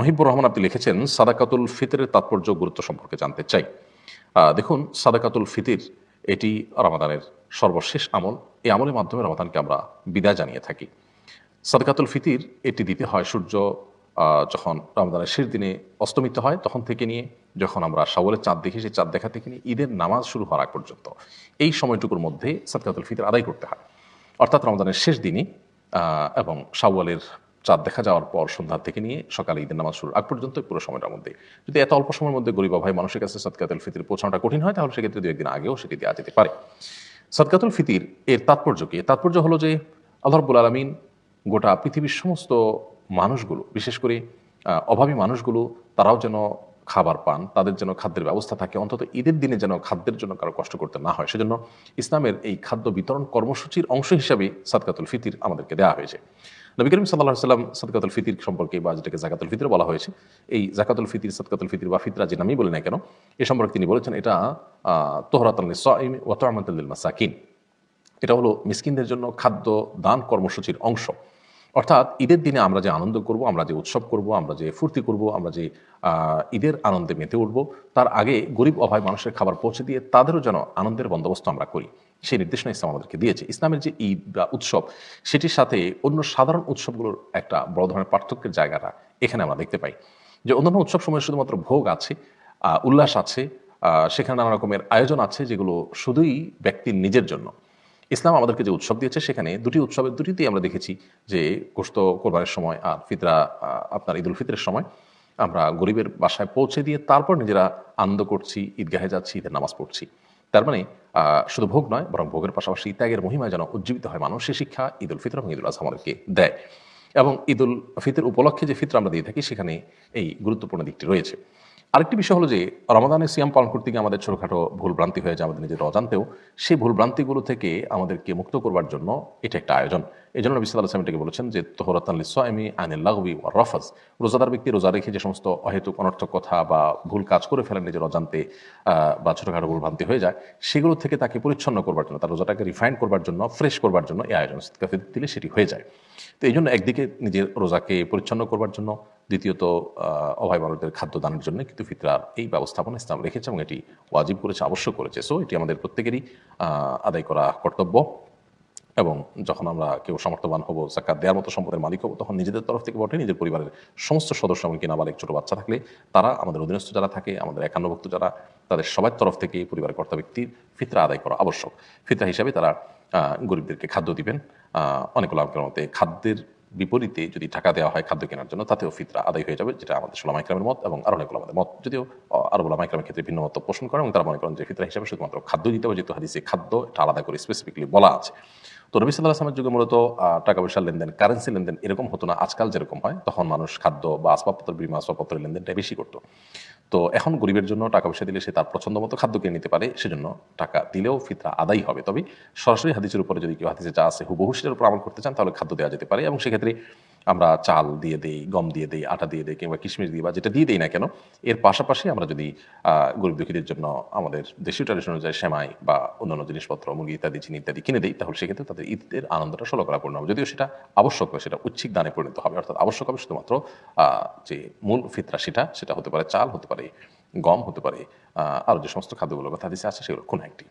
মহিবুর রহমান আপনি লিখেছেন, সাদাকাতুল ফিতরের তাৎপর্য গুরুত্ব সম্পর্কে জানতে চাই। দেখুন, সাদাকাতুল ফিতির এটি রমাদানের সর্বশেষ আমল। এই আমলের মাধ্যমে রমাদানকে আমরা বিদায় জানিয়ে থাকি। সাদকাতুল ফিতির এটি দিতে হয় সূর্য যখন রমজানের শেষ দিনে অস্তমিত হয়, তখন থেকে নিয়ে যখন আমরা সাওয়ালের চাঁদ দেখি, সেই চাঁদ দেখা থেকে নিয়ে ঈদের নামাজ শুরু হওয়ার আগ পর্যন্ত। এই সময়টুকুর মধ্যে সাদকাতুল ফিতর আদায় করতে হয়। অর্থাৎ রমজানের শেষ দিনই এবং সাওয়ালের চাঁদ দেখা যাওয়ার পর সন্ধ্যা থেকে নিয়ে সকালে ঈদের নামাজ শুরু আগ পর্যন্ত পুরো সময়টার মধ্যে। যদি এত অল্প সময়ের মধ্যে গরিব ভাই মানুষের কাছে সৎকাতুল ফিতির পৌঁছানোটা কঠিন হয়, তাহলে সেক্ষেত্রে দু একদিন আগেও সেটি দেওয়া যেতে পারে। সৎকাতুল ফিতির এর তাৎপর্য কি? তাৎপর্য হলো যে আল্লাহরবুল আলমিন গোটা পৃথিবীর সমস্ত মানুষগুলো, বিশেষ করে অভাবী মানুষগুলো, তারাও যেন খাবার পান, তাদের যেন খাদ্যের ব্যবস্থা থাকে, অন্তত ঈদের দিনে যেন খাদ্যের জন্য কারও কষ্ট করতে না হয়। সেজন্য ইসলামের এই খাদ্য বিতরণ কর্মসূচির অংশ হিসাবে সাদকাতুল ফিতির আমাদেরকে দেওয়া হয়েছে। নবী করিম সাল্লাহ সাল্লাম সাদকাতুল ফিতির সম্পর্কে বা যেটাকে জাকাতুল ফিতির বলা হয়েছে, এই জাকাতুল ফিতির, সাদকাতুল ফিতির বা ফিতরা যে নামই বলি না কেন, এ সম্পর্কে তিনি বলেছেন এটা তোহরাতাল ওয়াতামাতুল মাসাকিন এটা হলো মিসকিনদের জন্য খাদ্য দান কর্মসূচির অংশ। অর্থাৎ ঈদের দিনে আমরা যে আনন্দ করব, আমরা যে উৎসব করব, আমরা যে ফুর্তি করব, আমরা যে ঈদের আনন্দে মেতে উঠব, তার আগে গরিব অভাব মানুষের খাবার পৌঁছে দিয়ে তাদেরও যেন আনন্দের বন্দোবস্ত আমরা করি। সেই নির্দেশনা ইসলাম আমাদেরকে দিয়েছে। ইসলামের যে ঈদ বা উৎসব, সেটির সাথে অন্য সাধারণ উৎসবগুলোর একটা বড় ধরনের পার্থক্যের জায়গাটা এখানে আমরা দেখতে পাই। যে অন্যান্য উৎসব সময়ে শুধুমাত্র ভোগ আছে উল্লাস আছে সেখানে নানা রকমের আয়োজন আছে, যেগুলো শুধুই ব্যক্তির নিজের জন্য। ইসলাম আমাদেরকে যে উৎসব দিয়েছে, সেখানে দুটি উৎসবের দুটিতেই আমরা দেখেছি যে গোস্ত কোরবানের সময় আর ফিতরা আপনার ঈদুল ফিতরের সময় আমরা গরিবের বাসায় পৌঁছে দিয়ে তারপর নিজেরা আনন্দ করছি, ঈদগাহে যাচ্ছি, ঈদের নামাজ পড়ছি। তার মানে শুধু ভোগ নয়, বরং ভোগের পাশাপাশি ত্যাগের মহিমায় যেন উজ্জীবিত হয় মানুষ, সে শিক্ষা ঈদুল ফিতর এবং ঈদুল আজহা আমাদেরকে দেয়। এবং ঈদুল ফিতর উপলক্ষে যে ফিতর আমরা দিয়ে থাকি, সেখানে এই গুরুত্বপূর্ণ দিকটি রয়েছে। আরেকটি বিষয় হলো যে, রমাদানের সিয়াম পালন করতে গিয়ে আমাদের ছোটোখাটো ভুলভ্রান্তি হয়ে যায়, আমাদের নিজের অজান্তেও। সেই ভুলভ্রান্তিগুলো থেকে আমাদেরকে মুক্ত করবার জন্য এটা একটা আয়োজন। এই জন্য নবী সাল্লাহ এটাকে বলেছেন যে, তোহরাতান লিসাইমি আনিল্লাহবি ওয়া রফাজ। রোজাদার ব্যক্তি রোজা রেখে যে সমস্ত অহেতুক, অনর্থক কথা বা ভুল কাজ করে ফেলেন নিজের অজান্তে বা ছোটোখাটো ভুলভ্রান্তি হয়ে যায়, সেগুলো থেকে তাকে পরিচ্ছন্ন করবার জন্য, তার রোজাটাকে রিফাইন করবার জন্য ফ্রেশ করবার জন্য এই আয়োজন দিলে সেটি হয়ে যায়। তো এই জন্য একদিকে নিজের রোজাকে পরিচ্ছন্ন করবার জন্য দ্বিতীয়ত অভাব মানুষদের খাদ্য দানের জন্য কিন্তু ফিতরার এই ব্যবস্থাপনা ইসলাম রেখেছে এবং এটি ওয়াজিব করেছে, আবশ্যক করেছে। সো এটি আমাদের প্রত্যেকেরই আদায় করা কর্তব্য এবং যখন আমরা কেউ সমর্থবান হব জাকাত দেওয়ার মতো সম্পদের মালিক হব, তখন নিজেদের তরফ থেকে বটে, নিজের পরিবারের সমস্ত সদস্য এমনকি নাবালিক ছোট বাচ্চা থাকলে তারা, আমাদের অধীনস্থ যারা থাকে, আমাদের একান্নভক্ত যারা, তাদের সবার তরফ থেকে পরিবারের কর্তা ব্যক্তির ফিতরা আদায় করা আবশ্যক। ফিতরা হিসাবে তারা গরিবদেরকে খাদ্য দিবেন অনেক লাভের মতে খাদ্যের বিপরীতে যদি টাকা দেওয়া হয় খাদ্য কেনার জন্য, তাতেও ফিতরা আদায় হয়ে যাবে, যেটা আমাদের সোলা ইকরামের মত এবং আরও অনেক আমাদের মত। যদিও আরও বলা ইকরামের ক্ষেত্রে ভিন্ন মত পোষণ করে এবং তারা মনে করেন যে ফিতরা হিসাবে শুধুমাত্র খাদ্য দিতে হবে, যেহেতু হাদিসে খাদ্য, এটা আলাদা করে স্পেসিফিকলি বলা আছে। তো রবি সাল্লাহ আসলামের যুগে মূলত টাকা পয়সার লেনদেন কারেন্সি লেনদেন এরকম হতো না। আজকাল যেরকম হয়, তখন মানুষ খাদ্য বা আসবাবপত্র বিমা আসবাবপত্রের লেনদেনটা বেশি করতো। তো এখন গরিবের জন্য টাকা পয়সা দিলে সে তার পছন্দ মতো খাদ্য কিনে নিতে পারে, সেজন্য টাকা দিলেও ফিতরা আদায় হবে। তবে সরাসরি হাদিসের উপরে যদি কেউ হাদিসে যা আছে, হুবহু সেটার উপর আমল করতে চান, তাহলে খাদ্য দেওয়া যেতে পারে এবং সেক্ষেত্রে আমরা চাল দিয়ে দেই, গম দিয়ে দেই, আটা দিয়ে দেই কিংবা কিশমিশ দিয়ে বা যেটা দিয়ে দেই না কেন, এর পাশাপাশি আমরা যদি গরিব দুঃখীদের জন্য আমাদের দেশীয় ট্র্যাডিশন অনুযায়ী সেমাই বা অন্যান্য জিনিসপত্র, মুরগি ইত্যাদি, চিনি ইত্যাদি কিনে দিই, তাহলে সেক্ষেত্রে তাদের ঈদের আনন্দটা করা পূর্ণ হবে। যদিও সেটা আবশ্যক নয়, সেটা ঐচ্ছিক দানে পরিণত হবে। অর্থাৎ আবশ্যক হবে শুধুমাত্র যে মূল ফিতরা সেটা সেটা হতে পারে চাল, হতে পারে গম, হতে পারে আরও যে সমস্ত খাদ্যগুলোর কথা দিচ্ছে আছে সেগুলো কোনো একটি।